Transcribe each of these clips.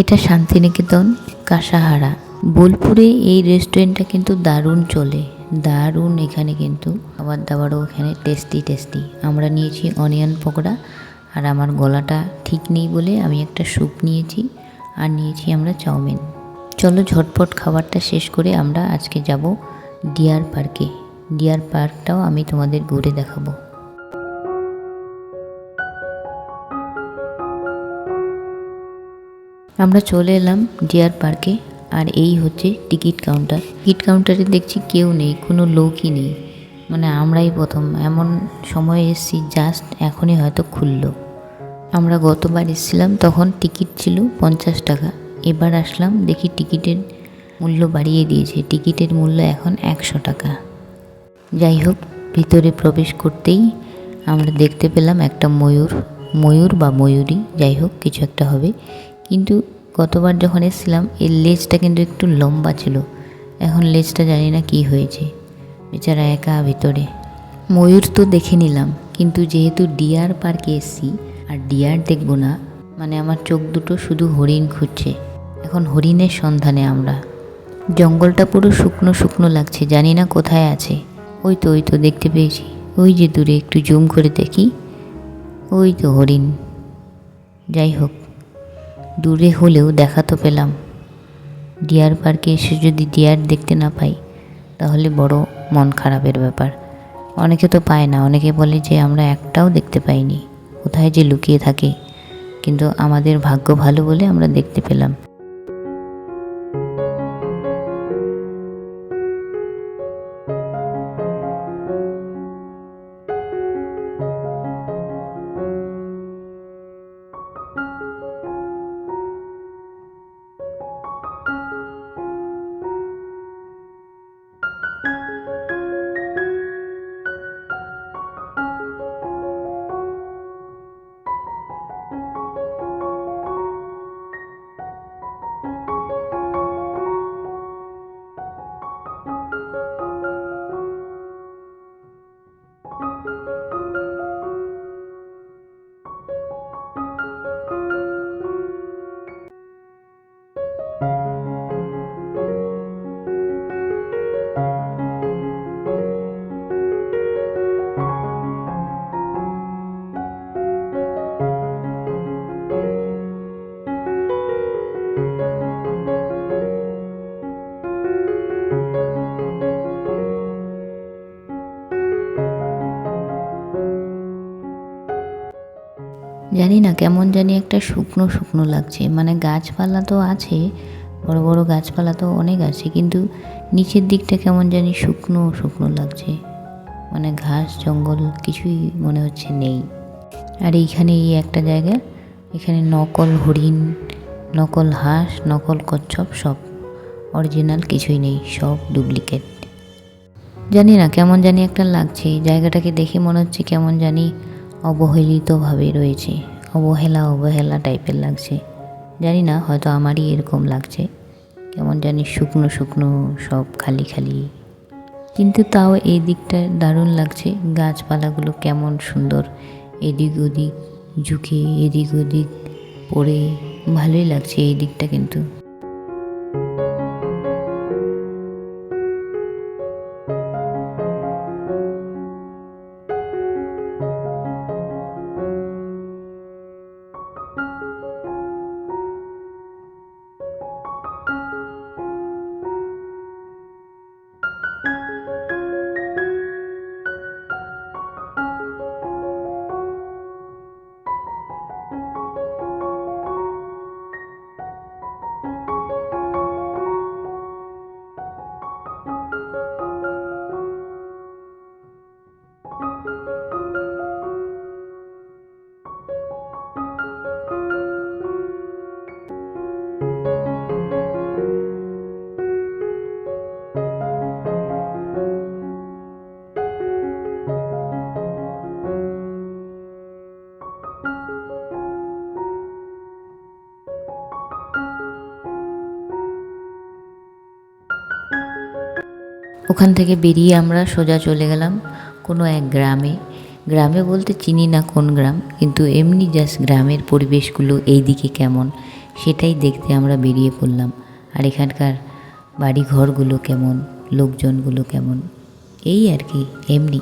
এটা শান্তিনিকেতন, কাসাহারা। বোলপুরে এই রেস্টুরেন্টটা কিন্তু দারুণ চলে। দারুণ এখানে কিন্তু। খাবার দাবারও এখানে টেস্টি টেস্টি আমরা নিয়েছি অনিয়ন পকোড়া, আর আমার গলাটা ঠিক নেই বলে আমি একটা স্যুপ নিয়েছি, আর নিয়েছি আমরা চাউমিন। চলো ঝটপট খাবারটা শেষ করে আমরা আজকে যাব ডিয়ার পার্কে। ডিয়ার পার্কটাও আমি তোমাদের ঘুরে দেখাবো। আমরা চলে এলাম ডিয়ার পার্কে, আর এই হচ্ছে টিকিট কাউন্টার। টিকিট কাউন্টারে দেখছি কেউ নেই, কোনো লোকই নেই। মানে আমরাই প্রথম, এমন সময় এসেছি জাস্ট এখনই হয়তো খুললো। আমরা গতবার এসেছিলাম, তখন টিকিট ছিল পঞ্চাশ টাকা। এবার আসলাম, দেখি টিকিটের মূল্য বাড়িয়ে দিয়েছে। টিকিটের মূল্য এখন একশো টাকা। যাই হোক, ভিতরে প্রবেশ করতেই আমরা দেখতে পেলাম একটা ময়ূর। ময়ূর বা ময়ূরী, যাই হোক, কিছু একটা হবে। কিন্তু গতবার যখন এসেছিলাম এর লেজটা কিন্তু একটু লম্বা ছিল। এখন লেজটা জানি না কি হয়েছে। বেচারা একা ভিতরে। ময়ূর তো দেখে নিলাম, কিন্তু যেহেতু ডিয়ার পার্কে এসছি, আর ডিয়ার দেখব না মানে আমার চোখ দুটো শুধু হরিণ খুঁজছে। এখন হরিণের সন্ধানে আমরা। জঙ্গলটা পুরো শুকনো শুকনো লাগছে, জানি না কোথায় আছে। ওই তো ওই তো, দেখতে পেয়েছি। ওই যে দূরে একটু জুম করে দেখি। ওই তো হরিণ। যাই হোক দূরে হলেও দেখা তো পেলাম। ডিয়ার পার্কে এসে যদি ডিয়ার দেখতে না পাই, তাহলে বড় মন খারাপের ব্যাপার। অনেকে তো পায় না, অনেকে বলে যে আমরা একটাও দেখতে পাইনি। কোথায় যে লুকিয়ে থাকে। কিন্তু আমাদের ভাগ্য ভালো বলে আমরা দেখতে পেলাম। জানি না, কেমন জানি একটা শুকনো শুকনো লাগছে। মানে গাছপালা তো আছে, বড় বড় গাছপালা তো অনেক আছে, কিন্তু নিচের দিকটা কেমন জানি শুকনো শুকনো লাগছে। মানে ঘাস, জঙ্গল কিছুই মনে হচ্ছে নেই। আর এইখানে এই একটা জায়গা, এখানে নকল হরিণ, নকল হাঁস, নকল কচ্ছপ, সব অরিজিনাল কিছুই নেই, সব ডুপ্লিকেট। জানি না, কেমন জানি একটা লাগছে, জায়গাটাকে দেখে মনে হচ্ছে কেমন জানি অবহেলিতভাবে রয়েছে। অবহেলা অবহেলা টাইপের লাগছে। জানি না, হয়তো আমারই এরকম লাগছে। কেমন জানি শুকনো শুকনো, সব খালি খালি। কিন্তু তাও এই দিকটা দারুণ লাগছে। গাছপালাগুলো কেমন সুন্দর। এদিক ওদিক ঝুঁকে, এদিক ওদিক পড়ে। ভালোই লাগছে এই দিকটা কিন্তু। ওখান থেকে বেরিয়ে আমরা সোজা চলে গেলাম কোনো এক গ্রামে। গ্রামে বলতে চিনি না কোন গ্রাম, কিন্তু এমনি জাস্ট গ্রামের পরিবেশগুলো এই দিকে কেমন, সেটাই দেখতে আমরা বেরিয়ে পড়লাম। আর এখানকার বাড়ি ঘরগুলো কেমন, লোকজনগুলো কেমন, এই আর কি, এমনি।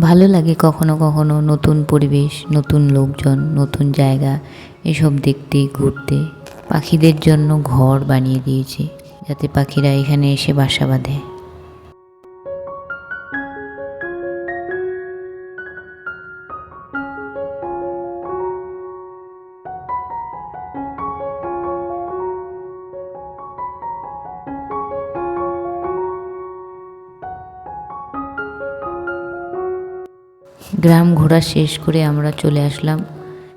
ভালো লাগে কখনো কখনো নতুন পরিবেশ, নতুন লোকজন, নতুন জায়গা, এসব দেখতে, ঘুরতে। পাখিদের জন্য ঘর বানিয়ে দিয়েছে, যাতে পাখিরা এখানে এসে বাসা বাঁধে। গ্রাম ঘোরা শেষ করে আমরা চলে আসলাম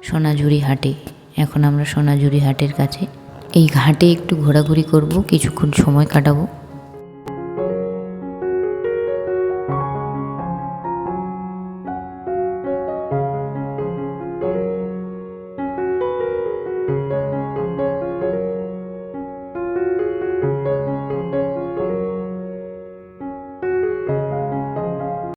সোনাঝুরি হাটে। এখন আমরা সোনাঝুরি হাটের কাছে। এই ঘাটে একটু ঘোরাঘুরি করব, কিছুক্ষণ সময় কাটাবো।